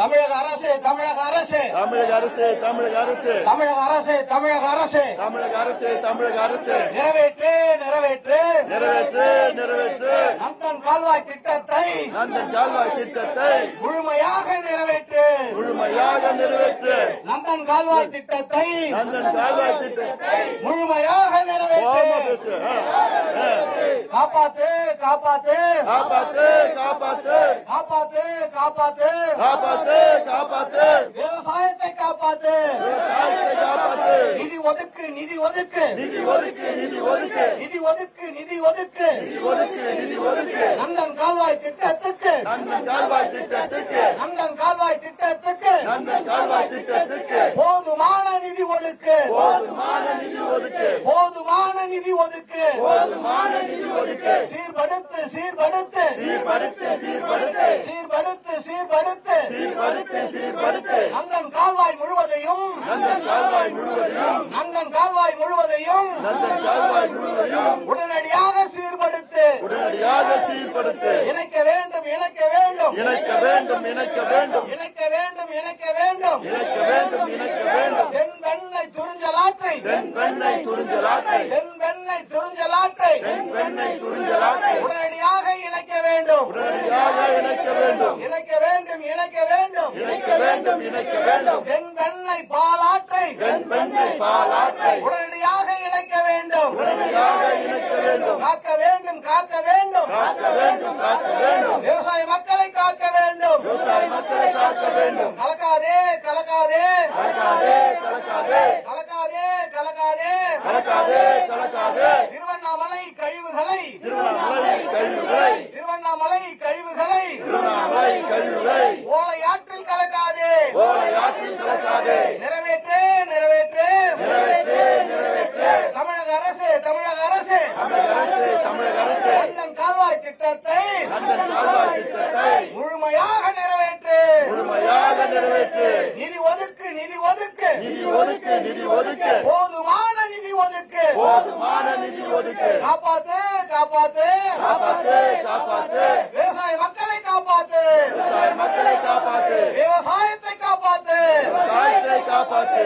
தமிழக அரசு தமிழக அரசு. தமிழக அரசு தமிழக அரசு. தமிழக அரசு தமிழக அரசு. தமிழக அரசு தமிழக அரசு. நிறைவேற்று நிறைவேற்று. நிறைவேற்று நிறைவேற்று. நந்தன் கால்வாய் திட்டத்தை நந்தன் கால்வாய் திட்டத்தை முழுமையாக நிறைவேற்று. முழுமையாக நிறைவேற்று. நந்தன் கால்வாய் திட்டத்தை நந்தன் கால்வாய் திட்டத்தை முழுமையாக நிறைவேற்று. ஆ. காப்பாத்து. காப்பாத்து காப்பாத்து. காப்பாத்து காப்பாத்து. காப்பாத்து காப்பாத்து. விவசாயத்தை காப்பாத்து. விவசாயத்தை காப்பாத்து. நிதி ஒதுக்கு நிதி ஒதுக்கு. நிதி ஒதுக்கு நிதி ஒதுக்கு. நிதி ஒதுக்கு நிதி ஒதுக்கு. நிதி ஒதுக்கு நிதி ஒதுக்கு. நந்தன் கால்வாய் திட்டத்துக்கு. நந்தன் கால்வாய் திட்டத்துக்கு. நந்தன் கால்வாய் திட்டத்துக்கு. நந்தன் கால்வாய் திட்டத்துக்கு. போதுமான நிதி ஒதுக்கு. போதுமான நிதி ஒதுக்கு. சீர்படுத்து சீர்படுத்து. சீர்படுத்து சீர்படுத்து. நந்தன் கால்வாய் முழுவதையும். நந்தன் கால்வாய் முழுவதையும். உடனடியாக சீர்படுத்து. உடனடியாக சீர்படுத்து. இணைக்க வேண்டும் இணைக்க வேண்டும். இணைக்க வேண்டும் இணைக்க வேண்டும். இணைக்க வேண்டும் இணைக்க வேண்டும். இணைக்க வேண்டும் இணைக்க வேண்டும். துறிஞ்சலாற்றை பெண்ணை துறிஞ்சலாற்றை வெண்ணை துறிஞ்சலாற்றை பெண்ணை துறிஞ்சலாற்றை உடனடியாக இணைக்க வேண்டும். உடனடியாக இணைக்க வேண்டும். இணைக்க வேண்டும் இணைக்க வேண்டும். இணைக்க வேண்டும் இணைக்க வேண்டும். வெண்ணை பாலாற்றை. பெண்ணை பாலாற்றை. உடனடியாக இணைக்க வேண்டும். உடனடியாக இணைக்க வேண்டும். காக்க வேண்டும் காக்க வேண்டும். காக்க வேண்டும் விவசாய மக்களை காக்க வேண்டும் விவசாய மக்களை காக்க வேண்டும் கலக்காதே கலக்காதே கலக்காதே கலக்காதே கலக்காதே கலக்காதே கலக்காதே. திருவண்ணாமலை கழிவுகளை. திருவண்ணாமலை கழிவுகளை. திருவண்ணாமலை கழிவுகளை. திருவண்ணாமலை கழிவுகளை. ஓலையாற்றில் கலக்காதே. ஓலை ஆற்றில் கலக்காதே. நிறைவேற்று நிறைவேற்று. நிறைவேற்று நிறைவேற்று. தமிழக அரசு தமிழக அரசு. தமிழக அரசு தமிழக அரசு. நந்தன் கால்வாய் திட்டத்தை நந்தன் கால்வாய் திட்டத்தை. முழுமையாக நிறைவேற்று. முழுமையாக நிறைவேற்று. நிதி ஒதுக்கு நிதி ஒதுக்கு. நிதி ஒதுக்கு நிதி ஒதுக்கு போதுமான நிதி ஒதுக்கு போதுமான நிதி ஒதுக்கு காப்பாத்து காப்பாத்து காப்பாத்து காப்பாத்து விவசாய மக்களை காப்பாத்து விவசாய மக்களை காப்பாத்து விவசாயத்தை காப்பாத்து விவசாயத்தை காப்பாத்து